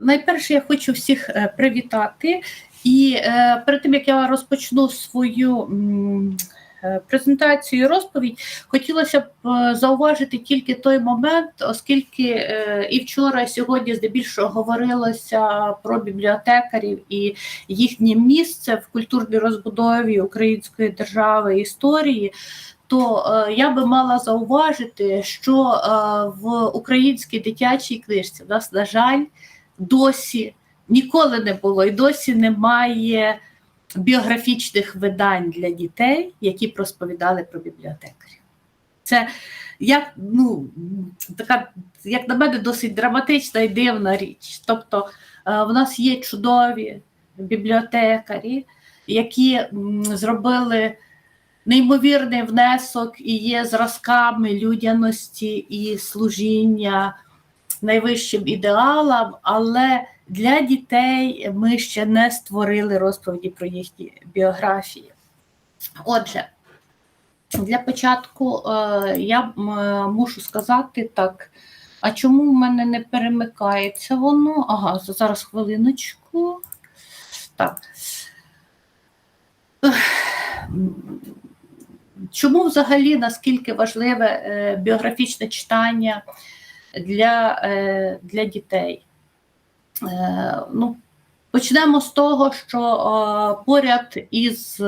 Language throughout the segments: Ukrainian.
Найперше, я хочу всіх е, привітати. І е, перед тим як я розпочну свою м, е, презентацію і розповідь, хотілося б е, зауважити тільки той момент, оскільки е, і вчора, і сьогодні здебільшого говорилося про бібліотекарів і їхнє місце в культурній розбудові української держави історії. То е, я би мала зауважити, що е, в українській дитячій книжці в нас, на жаль, досі ніколи не було і досі немає біографічних видань для дітей, які б розповідали про бібліотекарів. Це як, ну, така, як на мене, досить драматична і дивна річ. Тобто е, в нас є чудові бібліотекарі, які зробили неймовірний внесок і є зразками людяності і служіння найвищим ідеалам, але для дітей ми ще не створили розповіді про їхні біографії. Отже, для початку е, я е, мушу сказати так. А чому в мене не перемикається воно? Ага, зараз хвилиночку. Так. Чому взагалі наскільки важливе е, біографічне читання для, е, для дітей? Е, ну, почнемо з того, що е, поряд із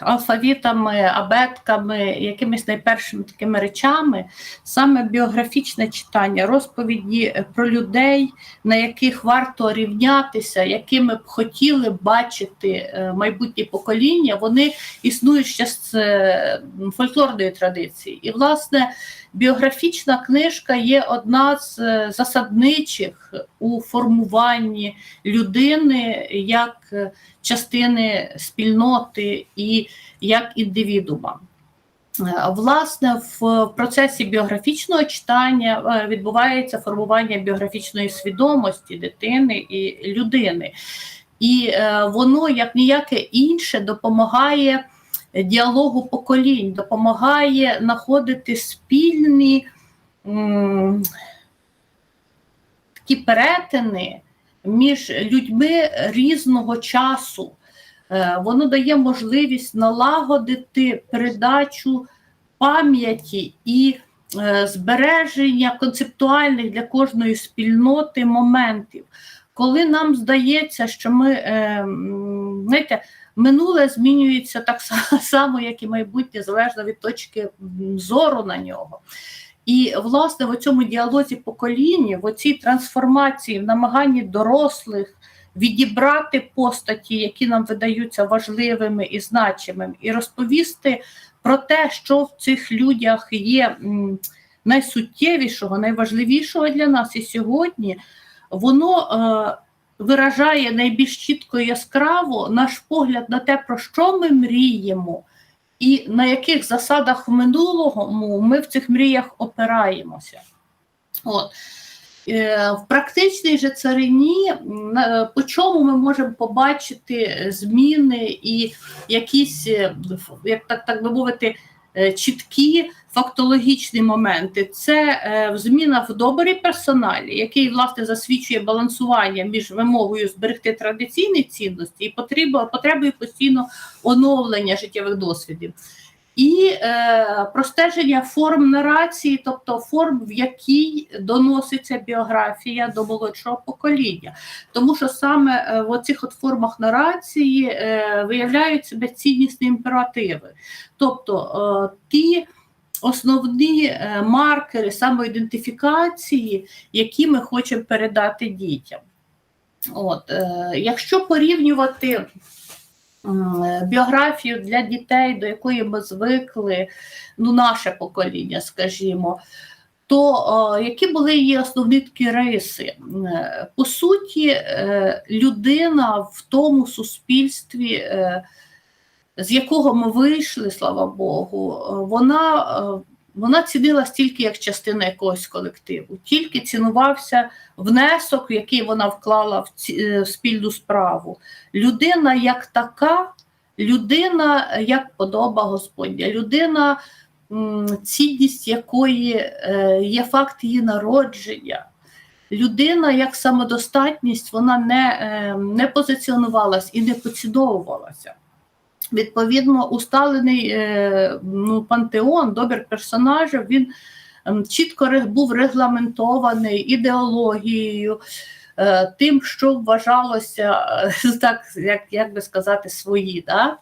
алфавітами, абетками, якимись найпершими такими речами, саме біографічне читання, розповіді про людей, на яких варто рівнятися, якими б хотіли бачити е, майбутні покоління, вони існують ще з е, фольклорної традиції. І, власне, біографічна книжка є одна з е, засадничих у формуванні людини як е, частини спільноти і як індивідуума. Е, Власне, в процесі біографічного читання відбувається формування біографічної свідомості дитини і людини. І воно, як ніяке інше, допомагає діалогу поколінь, допомагає знаходити спільні такі перетини між людьми різного часу. Е, Воно дає можливість налагодити передачу пам'яті і е, збереження концептуальних для кожної спільноти моментів. Коли нам здається, що ми е, знаєте, минуле змінюється так само, як і майбутнє, залежно від точки зору на нього. І, власне, в цьому діалозі покоління, в цій трансформації, в намаганні дорослих відібрати постаті, які нам видаються важливими і значимими, і розповісти про те, що в цих людях є найсуттєвішого, найважливішого для нас і сьогодні, воно е, виражає найбільш чітко і яскраво наш погляд на те, про що ми мріємо, і на яких засадах в минулому ми в цих мріях опираємося. От. Е, В практичній же царині, по чому ми можемо побачити зміни і якісь, е, як так, так би мовити, е, чіткі фактологічні моменти. Це е, зміна в доборі персоналі, який власне засвідчує балансування між вимогою зберегти традиційні цінності і потребою, потребою постійно оновлення життєвих досвідів. І е, простеження форм нарації, тобто форм, в якій доноситься біографія до молодшого покоління. Тому що саме е, в оцих от формах нарації е, виявляють себе ціннісні імперативи. Тобто е, ті основні е, маркери самоідентифікації, які ми хочемо передати дітям. От, е, якщо порівнювати біографію для дітей, до якої ми звикли, ну, наше покоління, скажімо, то які були її основні такі риси? Е, По суті, людина в тому суспільстві, з якого ми вийшли, слава Богу, е, вона, е, вона цінилась тільки як частина якогось колективу, тільки цінувався внесок, який вона вклала в, ці, е, в спільну справу. Людина як така, людина як подоба Господня, людина цінність якої є факт її народження. Людина як самодостатність вона не, не позиціонувалась і не поціновувалася. Відповідно, усталений е, ну, пантеон, добір персонажів, він ем, чітко був регламентований ідеологією, е, тим, що вважалося, е, так, як, як би сказати, свої. Да?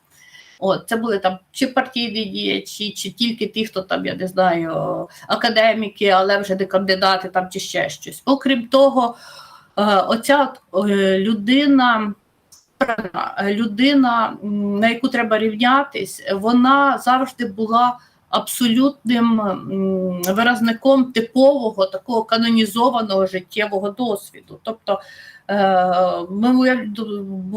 От, це були там чи партійні діячі, чи тільки ті, хто там, я не знаю, академіки, але вже не кандидати там чи ще щось. Окрім того, оця людина, людина, на яку треба рівнятись, вона завжди була абсолютним виразником типового такого канонізованого життєвого досвіду. Тобто е, ми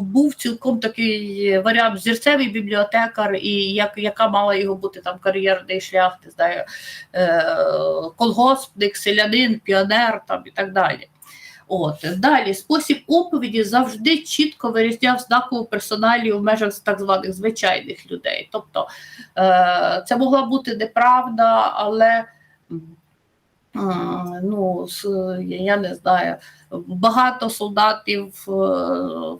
був цілком такий варіант зірцевий бібліотекар, і як, яка мала його бути там кар'єрний шлях, не знаю, е, колгоспник, селянин, піонер там і так далі. От далі спосіб оповіді завжди чітко вирізняв знакову персоналію в межах так званих звичайних людей. Тобто е, це могла бути неправда, але м, ну, я не знаю, багато солдатів е,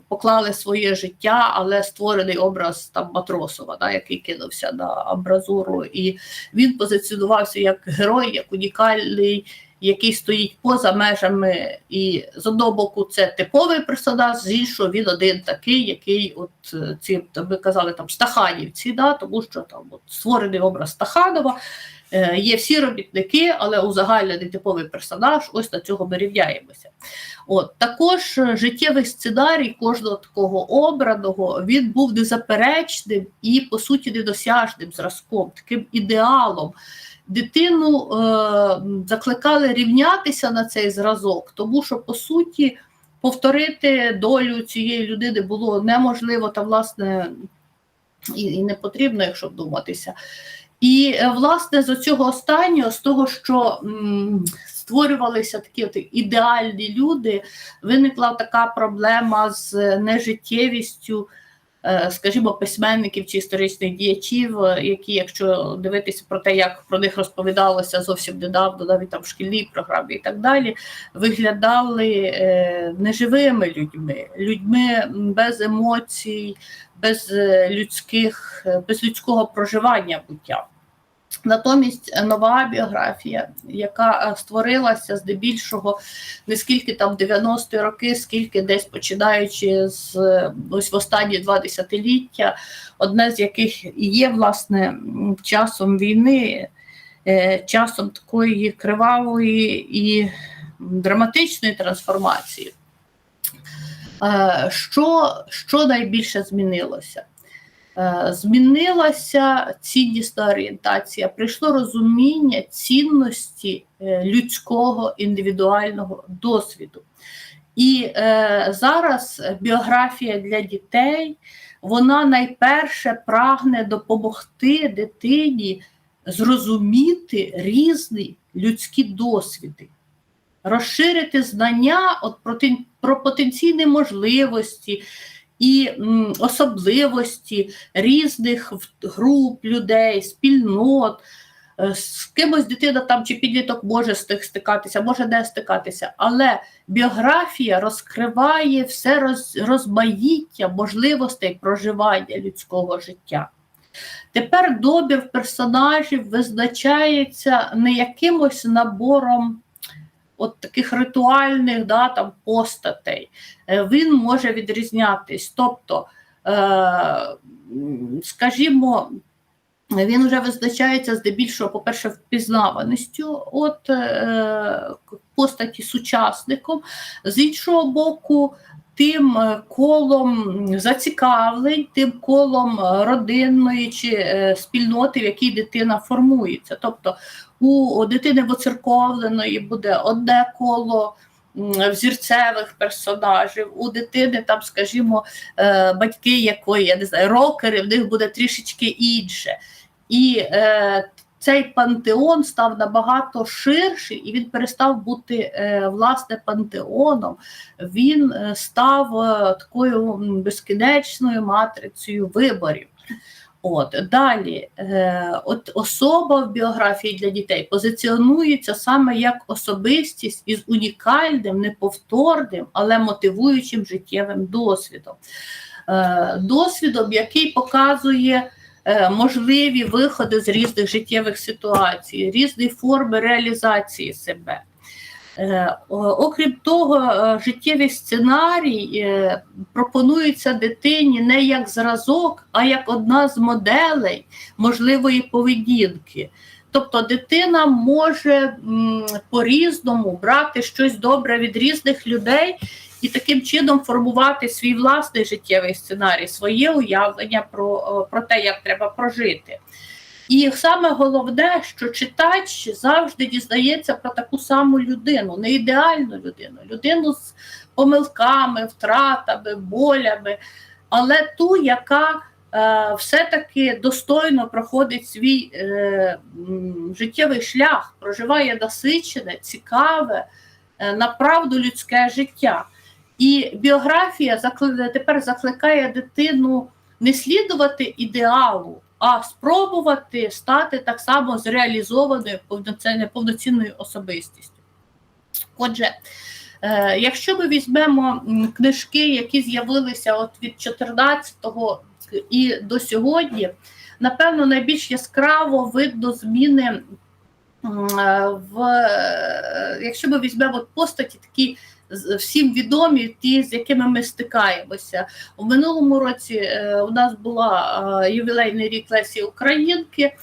поклали своє життя, але створений образ там Матросова, да, який кинувся на амбразуру, і він позиціонувався як герой, як унікальний який стоїть поза межами, і з одного боку це типовий персонаж, з іншого він один такий, який от е, ці ви казали там стаханівці, да, тому що там от, створений образ Стаханова. е, Є всі робітники, але узагальнений типовий персонаж, ось на цього ми рівняємося. От також е, життєвий сценарій кожного такого обраного він був незаперечним і, по суті, недосяжним зразком, таким ідеалом дитину е, закликали рівнятися на цей зразок, тому що по суті повторити долю цієї людини було неможливо та власне і, і не потрібно, якщо вдуматися. І е, власне з цього останнього, з того, що м, створювалися такі от ідеальні люди, виникла така проблема з нежиттєвістю скажімо, письменників чи історичних діячів, е, які, якщо дивитися про те, як про них розповідалося зовсім недавно, навіть там в шкільній програмі і так далі, виглядали е, неживими людьми, людьми без емоцій, без е, людських, е, без людського проживання буття. Натомість нова біографія, яка е, створилася здебільшого не скільки там в 90-ті роки, скільки десь починаючи з ось в останні два десятиліття, одне з яких є власне часом війни, е, часом такої кривавої і драматичної трансформації. Е, Що, що найбільше змінилося? Е, Змінилася ціннісна орієнтація, прийшло розуміння цінності е, людського індивідуального досвіду. І е, зараз біографія для дітей вона найперше прагне допомогти дитині зрозуміти різні людські досвіди, розширити знання от про, про потенційні можливості і особливості різних груп людей, спільнот. Е, З кимось дитина там чи підліток може стик- стикатися, може не стикатися, але біографія розкриває все роз, розмаїття можливостей проживання людського життя. Тепер добір персонажів визначається не якимось набором от таких ритуальних да, там, постатей. Е, Він може відрізнятись. Тобто, е, скажімо, він вже визначається здебільшого, по-перше, впізнаваністю от е, постаті сучасником, з іншого боку, тим колом зацікавлень, тим колом родинної чи спільноти, в якій дитина формується. Тобто у дитини воцерковленої буде одне коло взірцевих персонажів, у дитини, там, скажімо, е, батьки якої, я не знаю, рокери, в них буде трішечки інше. І е, цей пантеон став набагато ширший, і він перестав бути е, власне пантеоном. Він е, став е, такою безкінечною матрицею виборів. От далі, е, от особа в біографії для дітей позиціонується саме як особистість із унікальним, неповторним, але мотивуючим життєвим досвідом. Е, досвідом, який показує е, можливі виходи з різних життєвих ситуацій, різні форми реалізації себе. Е, Окрім того, е, життєвий сценарій е, пропонується дитині не як зразок, а як одна з моделей можливої поведінки. Тобто дитина може по-різному брати щось добре від різних людей і таким чином формувати свій власний життєвий сценарій, своє уявлення про, про те, як треба прожити. І саме головне, що читач завжди дізнається про таку саму людину, не ідеальну людину, людину з помилками, втратами, болями, але ту, яка е, все-таки достойно проходить свій е, життєвий шлях, проживає насичене, цікаве, е, направду людське життя. І біографія закли- тепер закликає дитину не слідувати ідеалу, а спробувати стати так само зреалізованою повноцінною, особистістю. Отже, е, якщо ми візьмемо книжки, які з'явилися от від 14-го і до сьогодні, напевно, найбільш яскраво видно зміни е, в е, якщо ми візьмемо постаті такі всім відомі, ті, з якими ми стикаємося. У минулому році е, у нас була е, ювілейний рік Лесі Українки,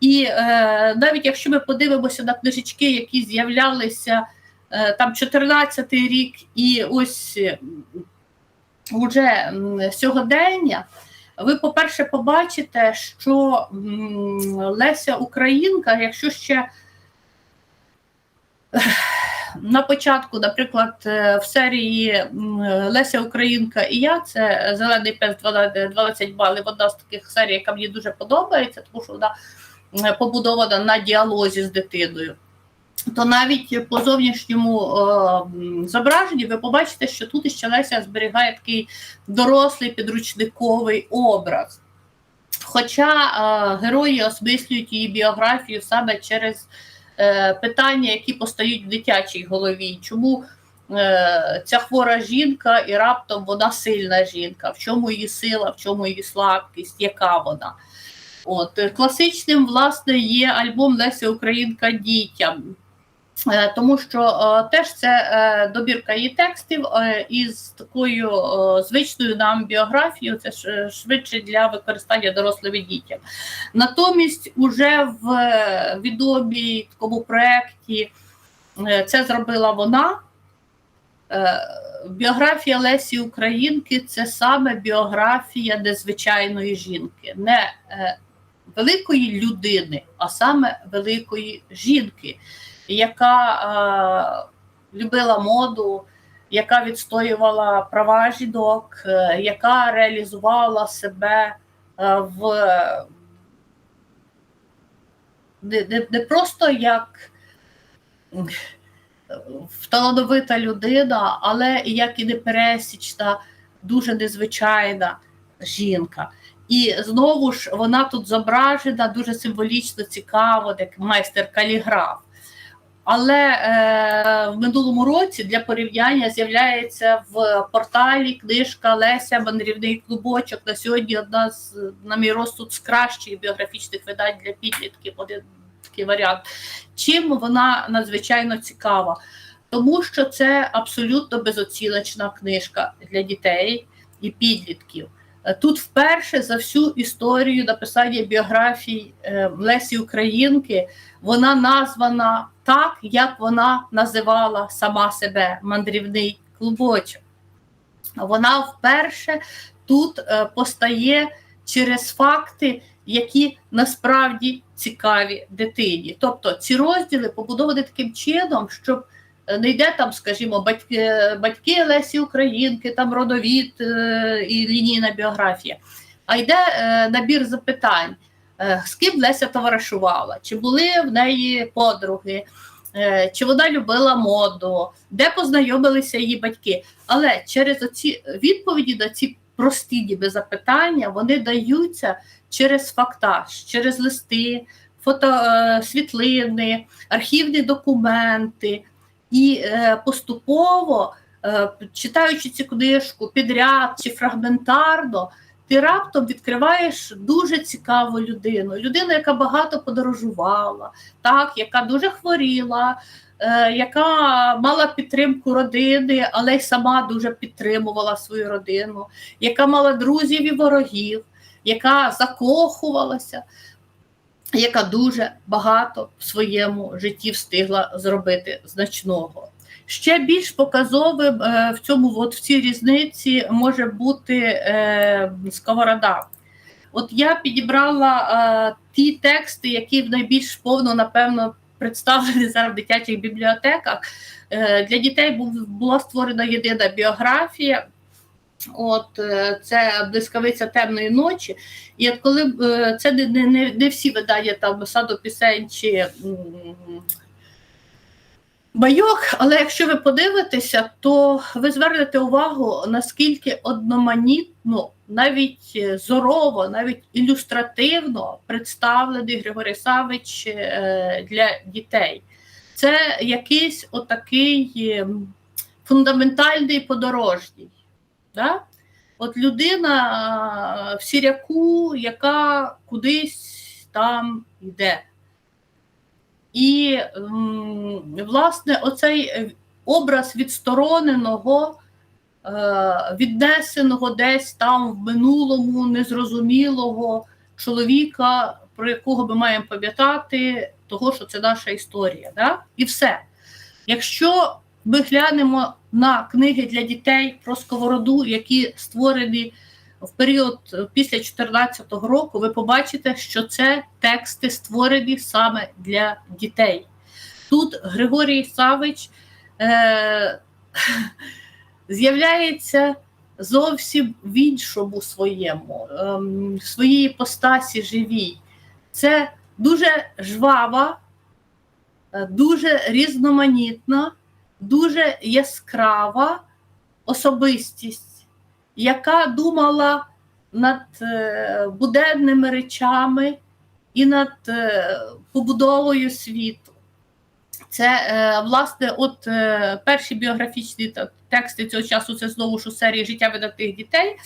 і е, навіть якщо ми подивимося на книжечки, які з'являлися там 14-й рік, і ось уже сьогодення. Ви, по-перше, побачите, що Леся Українка, якщо ще на початку, наприклад, е, в серії Леся Українка і я, це Зелений пес 12 12 балів, одна з таких серій, яка мені дуже подобається, тому що вона е, побудована на діалозі з дитиною. То навіть по зовнішньому е, м, зображенні ви побачите, що тут іще Леся зберігає такий дорослий підручниковий образ. Хоча е, герої осмислюють її біографію саме через е, питання, які постають в дитячій голові. Чому е, ця хвора жінка і раптом вона сильна жінка? В чому її сила, в чому її слабкість, яка вона? От, класичним, власне, є альбом Леся Українка дітям. Е, Тому що е, теж це е, добірка її текстів із такою звичною нам біографією, це швидше для використання дорослими дітям. Натомість, уже в відомій такому проєкті це зробила вона. Біографія Лесі Українки це саме біографія незвичайної жінки, не великої людини, а саме великої жінки, яка е, любила моду, яка відстоювала права жінок, е, яка реалізувала себе е, в не, не, не просто як талановита людина, але як і непересічна, дуже незвичайна жінка. І знову ж вона тут зображена дуже символічно цікаво, як майстер каліграф. Але е, в минулому році для порівняння з'являється в порталі книжка Леся Мандрівний клубочок. На сьогодні одна з, на мій розсуд, з кращих біографічних видань для підлітків. Один такий варіант. Чим вона надзвичайно цікава? Тому що це абсолютно безоціночна книжка для дітей і підлітків. Тут вперше за всю історію написання біографій е, Лесі Українки вона названа так, як вона називала сама себе мандрівний клубочок. Вона вперше тут е, постає через факти, які насправді цікаві дитині. Тобто ці розділи побудовані таким чином, щоб е, не йде там, скажімо, батьки, батьки Лесі Українки, там родовід е, і лінійна біографія, а йде набір запитань, з ким Леся товаришувала, чи були в неї подруги, е, чи вона любила моду, де познайомилися її батьки. Але через оці відповіді на ці прості ніби запитання, вони даються через фактаж, через листи, фото, е, світлини, архівні документи. І е, поступово, е, читаючи цю книжку підряд чи фрагментарно, ти раптом відкриваєш дуже цікаву людину. Людину, яка багато подорожувала, так, яка дуже хворіла, е, яка мала підтримку родини, але й сама дуже підтримувала свою родину, яка мала друзів і ворогів, яка закохувалася, яка дуже багато в своєму житті встигла зробити значного. Ще більш показовим е, в цьому от в цій різниці може бути е, сковорода. От я підібрала е, ті тексти, які найбільш повно, напевно, представлені зараз в дитячих бібліотеках. Е, для дітей був, була створена єдина біографія. От е, це блискавиця темної ночі. І от коли е, це не, не, не всі видання там саду пісень чи Байок, але якщо ви подивитеся, то ви звернете увагу, наскільки одноманітно, навіть е, зорово, навіть ілюстративно представлений Григорій Савич е, для дітей. Це якийсь отакий е, фундаментальний подорожній. Да? От людина в сіряку, яка кудись там йде. І, власне, оцей образ відстороненого, віднесеного десь там в минулому незрозумілого чоловіка, про якого ми маємо пам'ятати, того, що це наша історія. Да? І все. Якщо ми глянемо на книги для дітей про сковороду, які створені в період після 2014 року, ви побачите, що це тексти створені саме для дітей. Тут Григорій Савич е, з'являється зовсім в іншому своєму, е, своїй постасі живій. Це дуже жвава, дуже різноманітна, дуже яскрава особистість, яка думала над е, буденними речами і над е, побудовою світу. Це, е, власне, от перші біографічні тексти цього часу це знову ж у серії життя видатних дітей.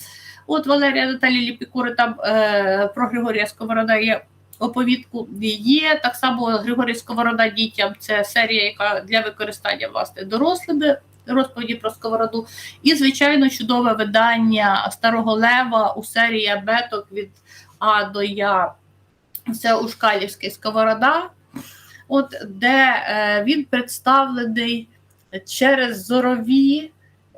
От Валерія Наталі Ліпікури там про Григорія Сковорода є оповідку. Є так само Григорій Сковорода дітям. Це серія, яка для використання власне дорослими розповіді про сковороду. І, звичайно, чудове видання Старого Лева у серії абеток від А до Я. Це Ушкалівський сковорода, от де е, він представлений через зорові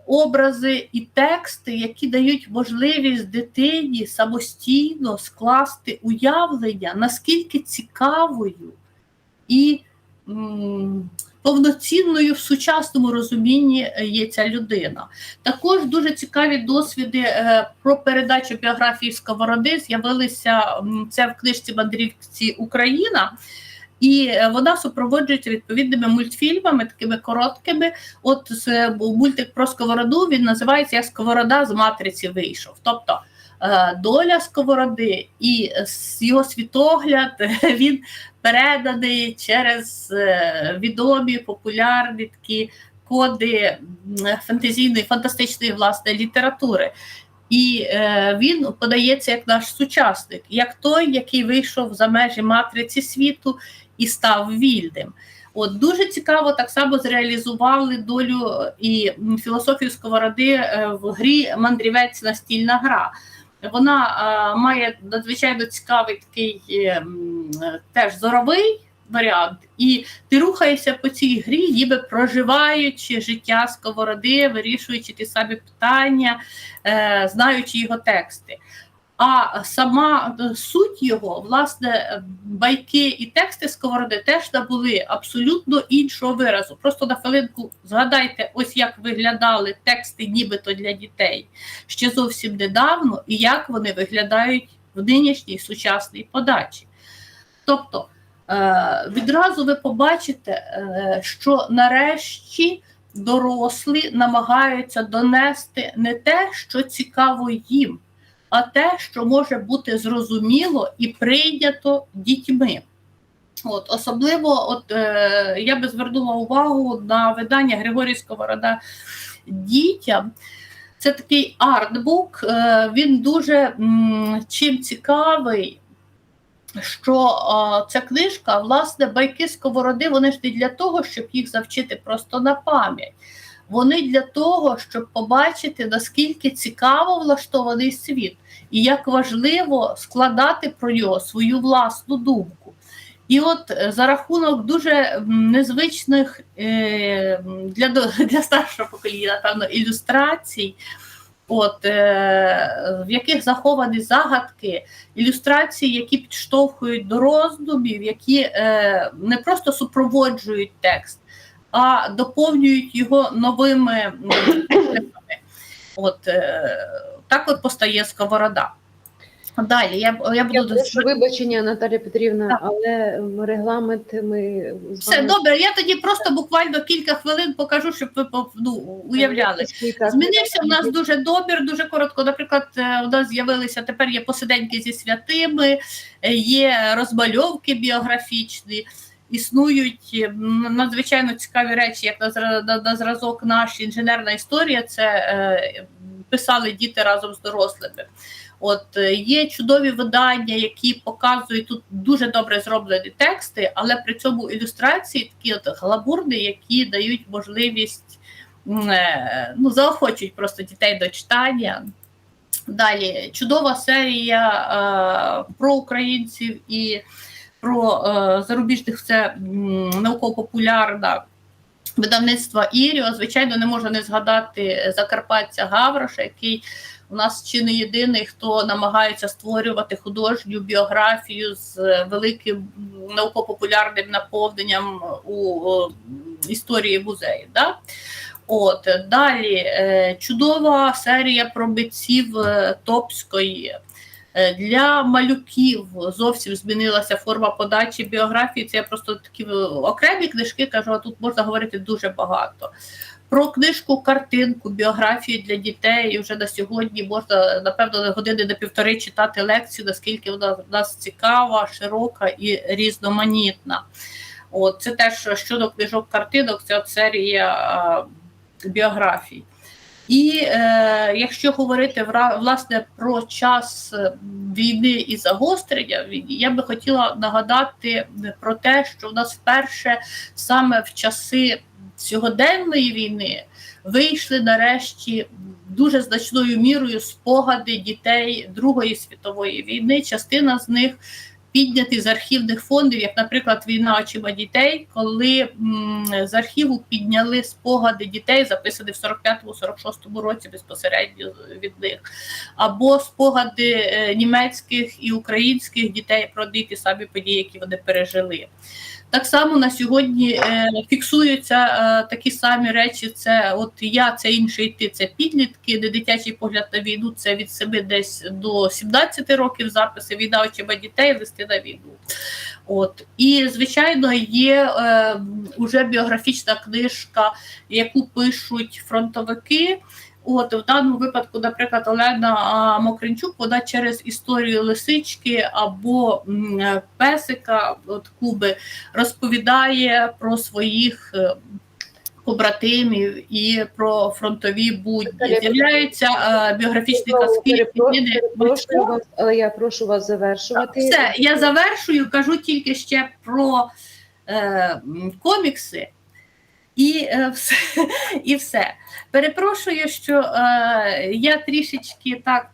образи і тексти, які дають можливість дитині самостійно скласти уявлення, наскільки цікавою і м, повноцінною в сучасному розумінні є ця людина. Також дуже цікаві досвіди е, про передачу біографії Сковороди з'явилися це в книжці Мандрівці Україна. І е, вона супроводжується відповідними мультфільмами, такими короткими. От мультик про сковороду він називається Я Сковорода з матриці вийшов. Тобто е, доля сковороди і його світогляд він переданий через е, відомі популярні такі коди фантазійної, фантастичної власне літератури. І е, він подається як наш сучасник, як той, який вийшов за межі матриці світу і став вільним. От Дуже цікаво так само зреалізували долю і філософію сковороди е, в грі Мандрівець настільна гра. Вона має надзвичайно цікавий такий е, теж зоровий варіант, і ти рухаєшся по цій грі, ніби проживаючи життя сковороди, вирішуючи ті самі питання, е, знаючи його тексти. А сама е, суть його, власне, байки і тексти сковороди теж набули абсолютно іншого виразу. Просто на хвилинку згадайте, ось як виглядали тексти, нібито для дітей ще зовсім недавно, і як вони виглядають в нинішній сучасній подачі. Тобто е, відразу ви побачите, е, що нарешті дорослі намагаються донести не те, що цікаво їм, а те, що може бути зрозуміло і прийнято дітьми. От, особливо, от е, я би звернула увагу на видання Григорій Сковорода дітям. Це такий артбук. Е, він дуже м, чим цікавий, що е, ця книжка, власне, байки сковороди, вони ж не для того, щоб їх завчити просто на пам'ять. Вони для того, щоб побачити, наскільки цікаво влаштований світ, і як важливо складати про нього свою власну думку. І от е, за рахунок дуже незвичних е, для, для старшого покоління, напевно, ілюстрацій, от, е, в яких заховані загадки, ілюстрації, які підштовхують до роздумів, які не просто супроводжують текст, а доповнюють його новими м. От, е, так от постає сковорода. Далі я, я буду Я прошу вибачення, Наталя Петрівна, Так. але регламент ми з Все добре. Я тоді просто буквально кілька хвилин покажу, щоб ви ну, уявляли. Змінився у нас дуже добір, дуже коротко. Наприклад, е, у нас з'явилися тепер є посиденьки зі святими, е, є розмальовки біографічні, існують е, надзвичайно цікаві речі, як на, зразок наш інженерна історія. Це е, писали діти разом з дорослими. От е, є чудові видання, які показують тут дуже добре зроблені тексти, але при цьому ілюстрації такі от гламурні, які дають можливість ну, заохочують просто дітей до читання. Далі чудова серія е, про українців і про е, зарубіжних м, науково-популярна видавництва Іріо. Звичайно, не можна не згадати Закарпаття Гавроша, який у нас чи не єдиний, хто намагається створювати художню біографію з е, великим науково-популярним наповненням у історії музею. Да? От далі е, чудова серія про митців е, Топської. Е, Для малюків зовсім змінилася форма подачі біографії. Це просто такі е, окремі книжки кажу, а тут можна говорити дуже багато. Про книжку, картинку, біографію для дітей. Вже на сьогодні можна, напевно, на години на півтори читати лекцію, наскільки вона в нас цікава, широка і різноманітна. От, це теж щодо книжок картинок, це серія біографій. І е, якщо говорити власне про час е, війни і загострення я би хотіла нагадати про те, що в нас вперше саме в часи сьогоденної війни вийшли нарешті дуже значною мірою спогади дітей Другої світової війни. Частина з них підняті з архівних фондів, як, наприклад, війна очима дітей, коли м, з архіву підняли спогади дітей, записані в 45-46 році безпосередньо від них, або спогади е, німецьких і українських дітей про ті самі події, які вони пережили. Так само на сьогодні е, фіксуються е, такі самі речі. Це от я, це інший ти, це підлітки, не дитячий погляд на війну. Це від 7 десь до 17 років записи війна очима дітей, листи на війну. От і звичайно, є е, уже біографічна книжка, яку пишуть фронтовики. От в даному випадку, наприклад, Олена Мокринчук, вона через історію лисички або песика от Куби розповідає про своїх е, побратимів і про фронтові будні. З'являються е, біографічні казки. але я прошу вас завершувати. все, я завершую, кажу тільки ще про е, комікси. І, е, все, і все. Перепрошую, що е, я трішечки так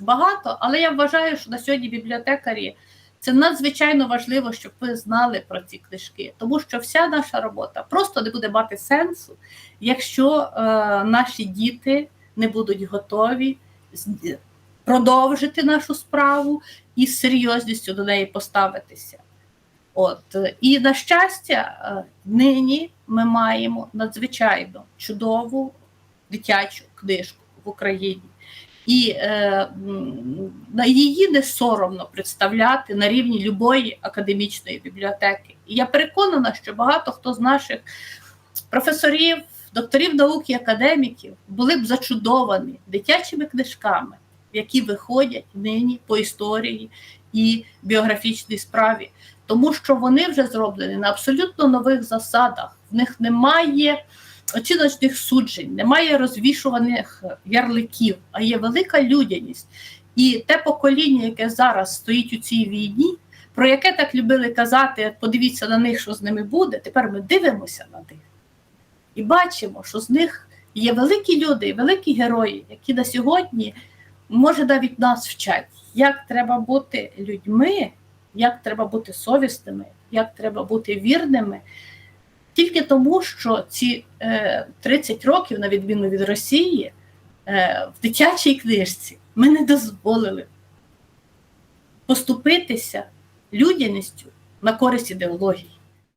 багато, але я вважаю, що на сьогодні бібліотекарі це надзвичайно важливо, щоб ви знали про ці книжки, тому що вся наша робота просто не буде мати сенсу, якщо е, наші діти не будуть готові продовжити нашу справу і з серйозністю до неї поставитися. От і на щастя, е, нині ми маємо надзвичайно чудову дитячу книжку в Україні. І е, на її не соромно представляти на рівні любої академічної бібліотеки. І я переконана, що багато хто з наших професорів, докторів наук і академіків були б зачудовані дитячими книжками, які виходять нині по історії і біографічній справі, тому що вони вже зроблені на абсолютно нових засадах. В них немає оціночних суджень, немає розвішуваних ярликів, а є велика людяність. І те покоління, яке зараз стоїть у цій війні, про яке так любили казати, подивіться на них, що з ними буде. Тепер ми дивимося на них і бачимо, що з них є великі люди, великі герої, які на сьогодні, може, навіть нас вчать, як треба бути людьми, як треба бути совісними, як треба бути вірними. Тільки тому, що ці е, 30 років, на відміну від Росії, е, в дитячій книжці ми не дозволили поступитися людяністю на користь ідеології.